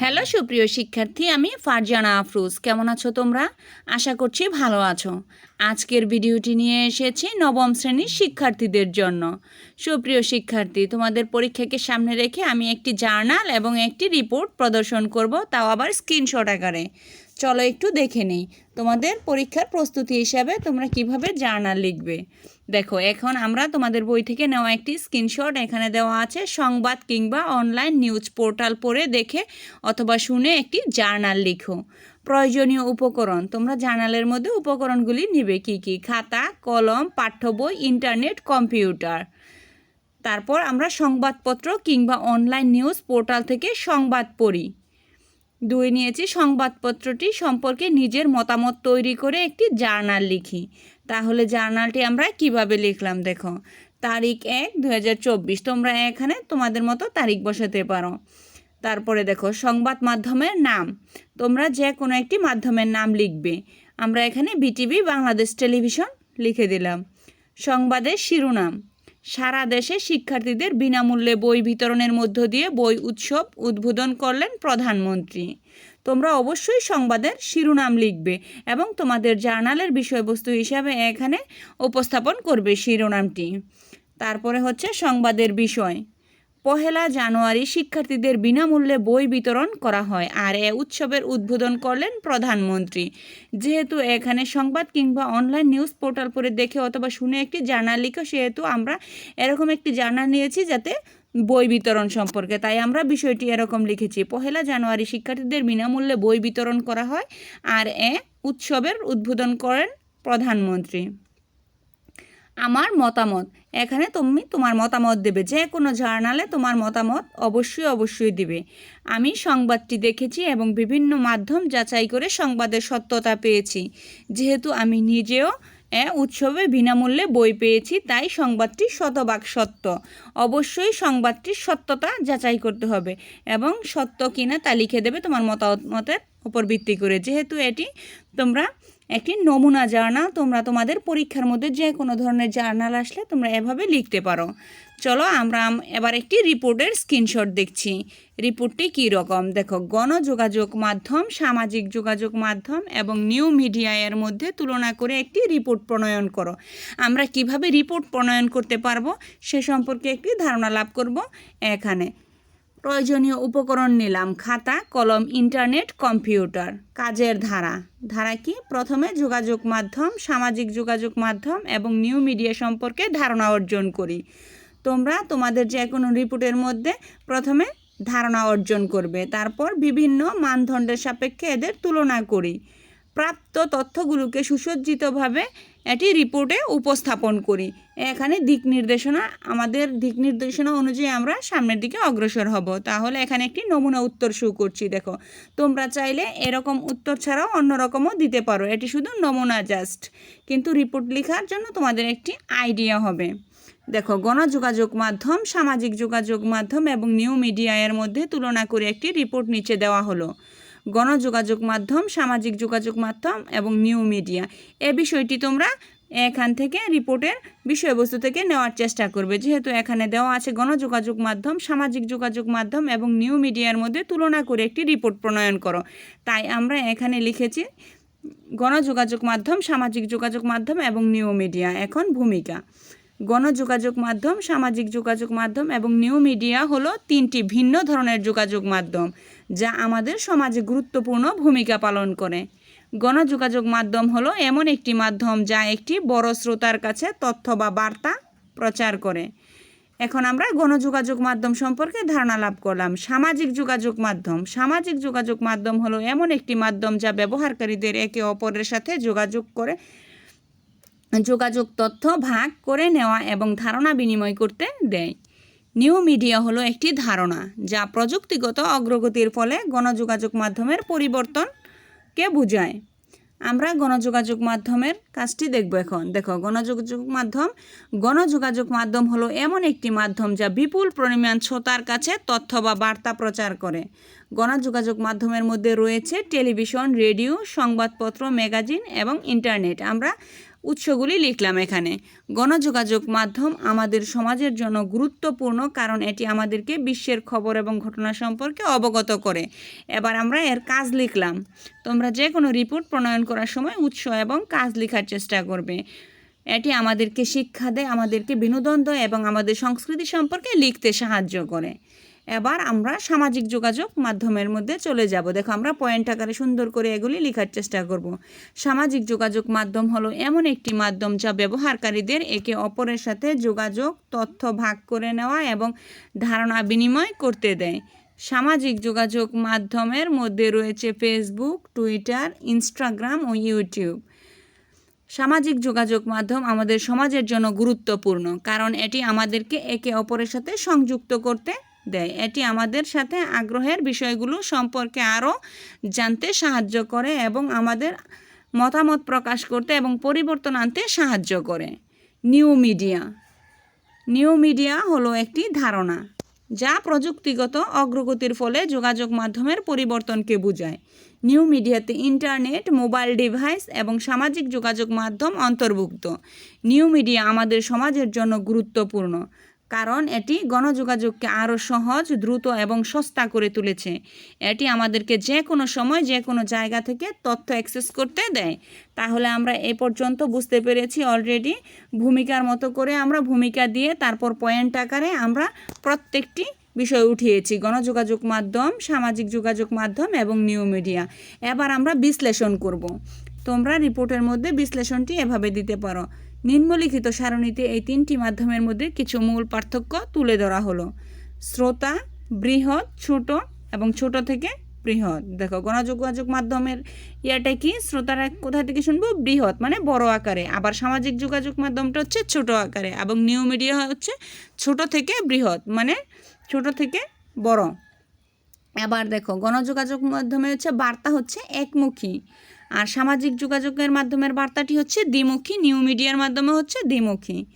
Hello সুপ্রিয় শিক্ষার্থী, আমি ফারজানা আফরুজ। কেমন আছো তোমরা? আশা করছি ভালো আছো। আজকের ভিডিওটি নিয়ে এসেছি নবম শ্রেণির শিক্ষার্থীদের জন্য। সুপ্রিয় শিক্ষার্থী, তোমাদের পরীক্ষাকে সামনে রেখে আমি একটি জার্নাল এবং একটি রিপোর্ট প্রদর্শন করব, তাও আবার স্ক্রিনশট আকারে। চলো একটু দেখে নেই। তোমাদের পরীক্ষার প্রস্তুতি হিসাবে তোমরা কীভাবে জার্নাল লিখবে? দেখো, এখন আমরা তোমাদের বই থেকে নেওয়া একটি স্ক্রিনশট, এখানে দেওয়া আছে সংবাদ কিংবা অনলাইন নিউজ পোর্টাল পড়ে দেখে অথবা শুনে একটি জার্নাল লিখো। প্রয়োজনীয় উপকরণ, তোমরা জার্নালের মধ্যে উপকরণগুলি নিবে, কি কি? খাতা, কলম পাঠ্য বই ইন্টারনেট, কম্পিউটার। তারপর আমরা সংবাদপত্র কিংবা অনলাইন নিউজ পোর্টাল থেকে সংবাদ পড়ি। দুই নিয়েছি সংবাদপত্রটি সম্পর্কে নিজের মতামত তৈরি করে একটি জার্নাল লিখি। তাহলে জার্নালটি আমরা কীভাবে লিখলাম দেখো? তারিখ এক দু তোমরা এখানে তোমাদের মতো তারিখ বসাতে পারো। তারপরে দেখো, সংবাদ মাধ্যমের নাম। তোমরা যে কোনো একটি মাধ্যমের নাম লিখবে। আমরা এখানে বিটিভি, বাংলাদেশ টেলিভিশন লিখে দিলাম। সংবাদের শিরোনাম। সারা দেশে শিক্ষার্থীদের বিনামূল্যে বই বিতরণের মধ্য দিয়ে বই উৎসব উদ্বোধন করলেন প্রধানমন্ত্রী। তোমরা অবশ্যই সংবাদের শিরোনাম লিখবে এবং তোমাদের জার্নালের বিষয়বস্তু হিসাবে এখানে উপস্থাপন করবে শিরোনামটি। তারপরে হচ্ছে সংবাদের বিষয়। পহেলা জানুয়ারি শিক্ষার্থীদের বিনামূল্যে বই বিতরণ করা হয় আর এ উৎসবের উদ্বোধন করলেন প্রধানমন্ত্রী। যেহেতু এখানে সংবাদ কিংবা অনলাইন নিউজ পোর্টাল পরে দেখে অথবা শুনে একটি জার্নাল লিখো, সেহেতু আমরা এরকম একটি জার্নাল নিয়েছি যাতে বই বিতরণ সম্পর্কে। তাই আমরা বিষয়টি এরকম লিখেছি, পহেলা জানুয়ারি শিক্ষার্থীদের বিনামূল্যে বই বিতরণ করা হয় আর এ উৎসবের উদ্বোধন করেন প্রধানমন্ত্রী। আমার মতামত। এখানে তুমি তোমার মতামত দেবে। যে কোনো জার্নালে তোমার মতামত অবশ্যই অবশ্যই দিবে। আমি সংবাদটি দেখেছি এবং বিভিন্ন মাধ্যম যাচাই করে সংবাদের সত্যতা পেয়েছি। যেহেতু আমি নিজেও উৎসবে বিনামূল্যে বই পেয়েছি, তাই সংবাদটি শতভাগ সত্য। অবশ্যই সংবাদটির সত্যতা যাচাই করতে হবে এবং সত্য কিনা তা লিখে দেবে তোমার মতামতের উপর ভিত্তি করে। যেহেতু এটি তোমরা একটি নমুনা জার্নাল তোমরা তোমাদের পরীক্ষার মধ্যে যে কোনো ধরনের জার্নাল আসলে তোমরা এভাবে লিখতে পারো। চলো আমরা এবার একটি রিপোর্টের স্ক্রিনশট দেখছি। রিপোর্টটি কী রকম? দেখো, গণযোগাযোগ মাধ্যম, সামাজিক যোগাযোগ মাধ্যম এবং নিউ মিডিয়া এর মধ্যে তুলনা করে একটি রিপোর্ট প্রণয়ন করো। আমরা কীভাবে রিপোর্ট প্রণয়ন করতে পারব সে সম্পর্কে একটি ধারণা লাভ করব এখানে। প্রয়োজনীয় উপকরণ নিলাম খাতা, কলম, ইন্টারনেট, কম্পিউটার। কাজের ধারা। ধারা কি? প্রথমে যোগাযোগ মাধ্যম, সামাজিক যোগাযোগ মাধ্যম এবং নিউ মিডিয়া সম্পর্কে ধারণা অর্জন করি। তোমরা তোমাদের যে কোনো রিপোর্টের মধ্যে প্রথমে ধারণা অর্জন করবে। তারপর বিভিন্ন মানদণ্ডের সাপেক্ষে এদের তুলনা করি। প্রাপ্ত তথ্যগুলোকে সুসজ্জিতভাবে এটি রিপোর্টে উপস্থাপন করি। এখানে দিক নির্দেশনা, আমাদের দিক নির্দেশনা অনুযায়ী আমরা সামনের দিকে অগ্রসর হব। তাহলে এখানে একটি নমুনা উত্তর শো করছি, দেখো। তোমরা চাইলে এরকম উত্তর ছাড়াও অন্যরকমও দিতে পারো। এটি শুধু নমুনা জাস্ট কিন্তু রিপোর্ট লেখার জন্য তোমাদের একটি আইডিয়া হবে। দেখো, গণযোগাযোগ মাধ্যম, সামাজিক যোগাযোগ মাধ্যম এবং নিউ মিডিয়া এর মধ্যে তুলনা করে একটি রিপোর্ট নিচে দেওয়া হলো। গণযোগাযোগ মাধ্যম, সামাজিক যোগাযোগ মাধ্যম এবং নিউ মিডিয়া। এ বিষয়টি তোমরা এখান থেকে রিপোর্টের বিষয়বস্তু থেকে নেওয়ার চেষ্টা করবে। যেহেতু এখানে দেওয়া আছে গণযোগাযোগ মাধ্যম, সামাজিক যোগাযোগ মাধ্যম এবং নিউ মিডিয়ার মধ্যে তুলনা করে একটি রিপোর্ট প্রণয়ন করো। তাই আমরা এখানে লিখেছি গণযোগাযোগ মাধ্যম, সামাজিক যোগাযোগ মাধ্যম এবং নিউ মিডিয়া। এখন ভূমিকা। গণযোগাযোগ মাধ্যম, সামাজিক যোগাযোগ মাধ্যম এবং নিউ মিডিয়া হলো তিনটি ভিন্ন ধরনের যোগাযোগ মাধ্যম যা আমাদের সমাজে গুরুত্বপূর্ণ ভূমিকা পালন করে। গণযোগাযোগ মাধ্যম হলো এমন একটি মাধ্যম যা একটি বড় শ্রোতার কাছে তথ্য বা বার্তা প্রচার করে। এখন আমরা গণযোগাযোগ মাধ্যম সম্পর্কে ধারণা লাভ করলাম। সামাজিক যোগাযোগ মাধ্যম। সামাজিক যোগাযোগ মাধ্যম হলো এমন একটি মাধ্যম যা ব্যবহারকারীদের একে অপরের সাথে যোগাযোগ করে যোগাযোগ তথ্য ভাগ করে নেওয়া এবং ধারণা বিনিময় করতে দেয়। নিউ মিডিয়া হলো একটি ধারণা যা প্রযুক্তিগত অগ্রগতির ফলে গণযোগাযোগ মাধ্যমের পরিবর্তনকে বোঝায়। আমরা গণযোগাযোগ মাধ্যমের কাজটি দেখব এখন। দেখো, গণযোগাযোগ মাধ্যম গণযোগাযোগ মাধ্যম হলো এমন একটি মাধ্যম যা বিপুল পরিমাণ শ্রোতার কাছে তথ্য বা বার্তা প্রচার করে। গণযোগাযোগ মাধ্যমের মধ্যে রয়েছে টেলিভিশন, রেডিও, সংবাদপত্র, ম্যাগাজিন এবং ইন্টারনেট। আমরা উৎসগুলি লিখলাম এখানে। গণযোগাযোগ মাধ্যম আমাদের সমাজের জন্য গুরুত্বপূর্ণ কারণ এটি আমাদেরকে বিশ্বের খবর এবং ঘটনা সম্পর্কে অবগত করে। এবার আমরা এর কাজ লিখলাম। তোমরা যে কোনো রিপোর্ট প্রণয়ন করার সময় উৎস এবং কাজ লেখার চেষ্টা করবে। এটি আমাদেরকে শিক্ষা দেয়, আমাদেরকে বিনোদন দেয় এবং আমাদের সংস্কৃতি সম্পর্কে লিখতে সাহায্য করে। এবার আমরা সামাজিক যোগাযোগ মাধ্যমের মধ্যে চলে যাব। দেখো, আমরা পয়েন্ট আকারে সুন্দর করে এগুলি লেখার চেষ্টা করব। সামাজিক যোগাযোগ মাধ্যম হলো এমন একটি মাধ্যম যা ব্যবহারকারীদের একে অপরের সাথে যোগাযোগ, তথ্য ভাগ করে নেওয়া এবং ধারণা বিনিময় করতে দেয়। সামাজিক যোগাযোগ মাধ্যমের মধ্যে রয়েছে ফেসবুক টুইটার ইনস্টাগ্রাম ও ইউটিউব সামাজিক যোগাযোগ মাধ্যম আমাদের সমাজের জন্য গুরুত্বপূর্ণ, কারণ এটি আমাদেরকে একে অপরের সাথে সংযুক্ত করতে দেয়। এটি আমাদের সাথে আগ্রহের বিষয়গুলো সম্পর্কে আরও জানতে সাহায্য করে এবং আমাদের মতামত প্রকাশ করতে এবং পরিবর্তন আনতে সাহায্য করে। New media. নিউ মিডিয়া হলো একটি ধারণা যা প্রযুক্তিগত অগ্রগতির ফলে যোগাযোগ মাধ্যমের পরিবর্তনকে বোঝায়। নিউ মিডিয়াতে ইন্টারনেট, মোবাইল ডিভাইস এবং সামাজিক যোগাযোগ মাধ্যম অন্তর্ভুক্ত। নিউ মিডিয়া আমাদের সমাজের জন্য গুরুত্বপূর্ণ। কারণ এটি গণযোগাযোগকে আরও সহজ, দ্রুত এবং সস্তা করে তুলেছে। এটি আমাদেরকে যে কোনো সময়, যে কোনো জায়গা থেকে তথ্য অ্যাক্সেস করতে দেয়। তাহলে আমরা এ পর্যন্ত বুঝতে পেরেছি অলরেডি ভূমিকার মতো করে আমরা ভূমিকা দিয়ে তারপর পয়েন্ট আকারে আমরা প্রত্যেকটি বিষয় উঠিয়েছি। গণযোগাযোগ মাধ্যম, সামাজিক যোগাযোগ মাধ্যম এবং নিউ মিডিয়া এবার আমরা বিশ্লেষণ করব। তোমরা রিপোর্টের মধ্যে বিশ্লেষণটি এভাবে দিতে পারো। নিম্নলিখিত সারণীতে এই তিনটি মাধ্যমের মধ্যে কিছু মূল পার্থক্য তুলে ধরা হলো। শ্রোতা, বৃহৎ, ছোট এবং ছোট থেকে বৃহৎ। দেখো গণযোগাযোগ মাধ্যমের ইয়াটা কি? শ্রোতারা কোথা থেকে শুনব? বৃহৎ মানে বড় আকারে। আবার সামাজিক যোগাযোগ মাধ্যমটা হচ্ছে ছোট আকারে এবং নিউ মিডিয়া হচ্ছে ছোট থেকে বৃহৎ মানে ছোট থেকে বড়। আবার দেখো, গণযোগাযোগ মাধ্যমে হচ্ছে বার্তা হচ্ছে একমুখী। আর সামাজিক যোগাযোগের মাধ্যমের বার্তাটি হচ্ছে দ্বিমুখী, নিউ মিডিয়ার মাধ্যমে হচ্ছে দ্বিমুখী।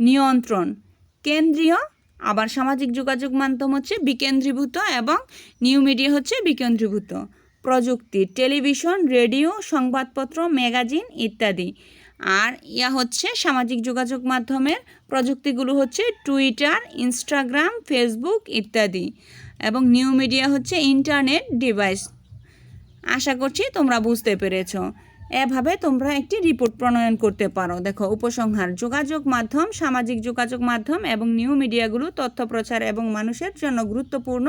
নিয়ন্ত্রণ, কেন্দ্রীয়, আবার সামাজিক যোগাযোগ মাধ্যম হচ্ছে বিকেন্দ্রীভূত এবং নিউ মিডিয়া হচ্ছে বিকেন্দ্রীভূত। প্রযুক্তি, টেলিভিশন, রেডিও, সংবাদপত্র, ম্যাগাজিন ইত্যাদি। আর ইয়া হচ্ছে সামাজিক যোগাযোগ মাধ্যমের প্রযুক্তিগুলো হচ্ছে টুইটার, ইনস্টাগ্রাম, ফেসবুক ইত্যাদি। এবং নিউ মিডিয়া হচ্ছে ইন্টারনেট ডিভাইস। আশা করছি তোমরা বুঝতে পেরেছ। এভাবে তোমরা একটি রিপোর্ট প্রণয়ন করতে পারো। দেখো, উপসংহার, যোগাযোগ মাধ্যম, সামাজিক যোগাযোগ মাধ্যম এবং নিউ মিডিয়াগুলো তথ্য প্রচার এবং মানুষের জন্য গুরুত্বপূর্ণ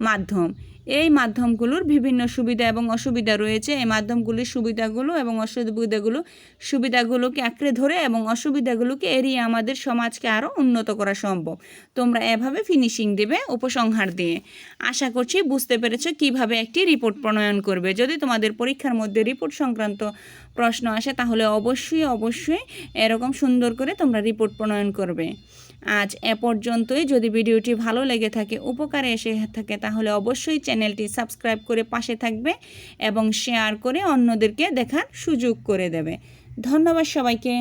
মাধ্যম। এই মাধ্যমগুলোর বিভিন্ন সুবিধা এবং অসুবিধা রয়েছে। এই মাধ্যমগুলির সুবিধাগুলো এবং অসুবিধাগুলো সুবিধাগুলোকে আঁকড়ে ধরে এবং অসুবিধাগুলোকে এড়িয়ে আমাদের সমাজকে আরও উন্নত করা সম্ভব। তোমরা এভাবে ফিনিশিং দেবে উপসংহার দিয়ে। আশা করছি বুঝতে পেরেছ কীভাবে একটি রিপোর্ট প্রণয়ন করবে। যদি তোমাদের পরীক্ষার মধ্যে রিপোর্ট সংক্রান্ত প্রশ্ন আসে, তাহলে অবশ্যই অবশ্যই এরকম সুন্দর করে তোমরা রিপোর্ট প্রণয়ন করবে। আজ এ পর্যন্তই। যদি ভিডিওটি ভালো লেগে থাকে, উপকারে এসে থাকে, তাহলে অবশ্যই চ্যানেলটি সাবস্ক্রাইব করে পাশে থাকবে এবং শেয়ার করে অন্যদেরকে দেখার সুযোগ করে দেবে। ধন্যবাদ সবাইকে।